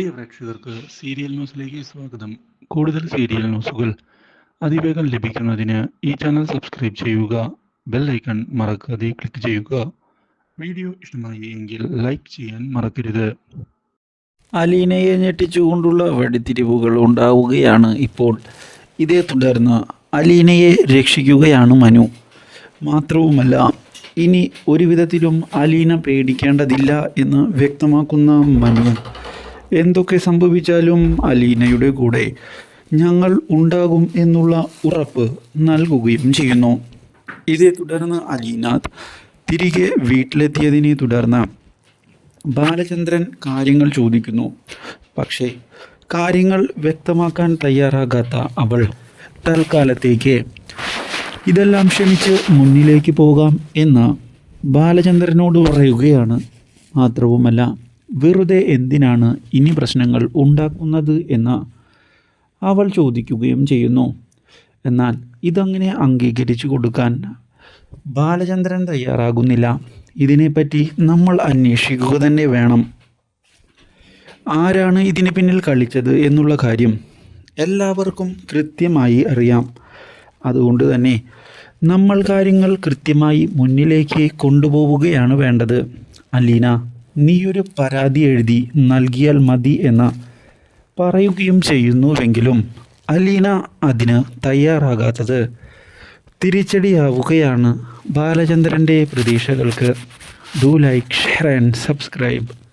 പ്രിയ പ്രേക്ഷകർക്ക് സീരിയൽ ന്യൂസിലേക്ക് സ്വാഗതം. കൂടുതൽ സീരിയൽ ന്യൂസുകൾ അതിവേഗം ലഭിക്കുന്നതിന് ഈ ചാനൽ സബ്സ്ക്രൈബ് ചെയ്യുക ബെൽ ഐക്കൺ മറക്കാതെ ക്ലിക്ക് ചെയ്യുക. വീഡിയോ ഇഷ്ടമായി എങ്കിൽ ലൈക്ക് ചെയ്യാൻ മറക്കരുത്. അലീനയെ ഞെട്ടിച്ചുകൊണ്ടുള്ള വെടിത്തിരിവുകൾ ഉണ്ടാവുകയാണ് ഇപ്പോൾ. ഇതേ തുടർന്ന് അലീനയെ രക്ഷിക്കുകയാണ് മനു. മാത്രവുമല്ല ഇനി ഒരുവിധത്തിലും അലീന പേടിക്കേണ്ടതില്ല എന്ന് വ്യക്തമാക്കുന്ന മനു. എന്തൊക്കെ സംഭവിച്ചാലും അലീനയുടെ കൂടെ ഞങ്ങൾ ഉണ്ടാകും എന്നുള്ള ഉറപ്പ് നൽകുകയും ചെയ്യുന്നു. ഇതേ തുടർന്ന് അലീന തിരികെ വീട്ടിലെത്തിയതിനെ തുടർന്ന് ബാലചന്ദ്രൻ കാര്യങ്ങൾ ചോദിക്കുന്നു. പക്ഷേ കാര്യങ്ങൾ വ്യക്തമാക്കാൻ തയ്യാറാകാത്ത അവൾ തൽക്കാലത്തേക്ക് ഇതെല്ലാം ക്ഷമിച്ച് മുന്നിലേക്ക് പോകാം എന്ന് ബാലചന്ദ്രനോട് പറയുകയാണ്. മാത്രവുമല്ല വെറുതെ എന്തിനാണ് ഇനി പ്രശ്നങ്ങൾ ഉണ്ടാക്കുന്നത് എന്ന് അവൾ ചോദിക്കുകയും ചെയ്യുന്നു. എന്നാൽ ഇതങ്ങനെ അംഗീകരിച്ചു കൊടുക്കാൻ ബാലചന്ദ്രൻ തയ്യാറാകുന്നില്ല. ഇതിനെപ്പറ്റി നമ്മൾ അന്വേഷിക്കുക തന്നെ വേണം. ആരാണ് ഇതിന് പിന്നിൽ കളിച്ചത് എന്നുള്ള കാര്യം എല്ലാവർക്കും കൃത്യമായി അറിയാം. അതുകൊണ്ട് തന്നെ നമ്മൾ കാര്യങ്ങൾ കൃത്യമായി മുന്നിലേക്ക് കൊണ്ടുപോവുകയാണ് വേണ്ടത്. അലീന നീയൊരു പരാതി എഴുതി നൽകിയാൽ മതി എന്ന് പറയുകയും ചെയ്യുന്നുവെങ്കിലും അലീന അതിന് തയ്യാറാകാത്തത് തിരിച്ചടിയാവുകയാണ് ബാലചന്ദ്രന്റെ പ്രതീക്ഷകൾക്ക്. Do like share and subscribe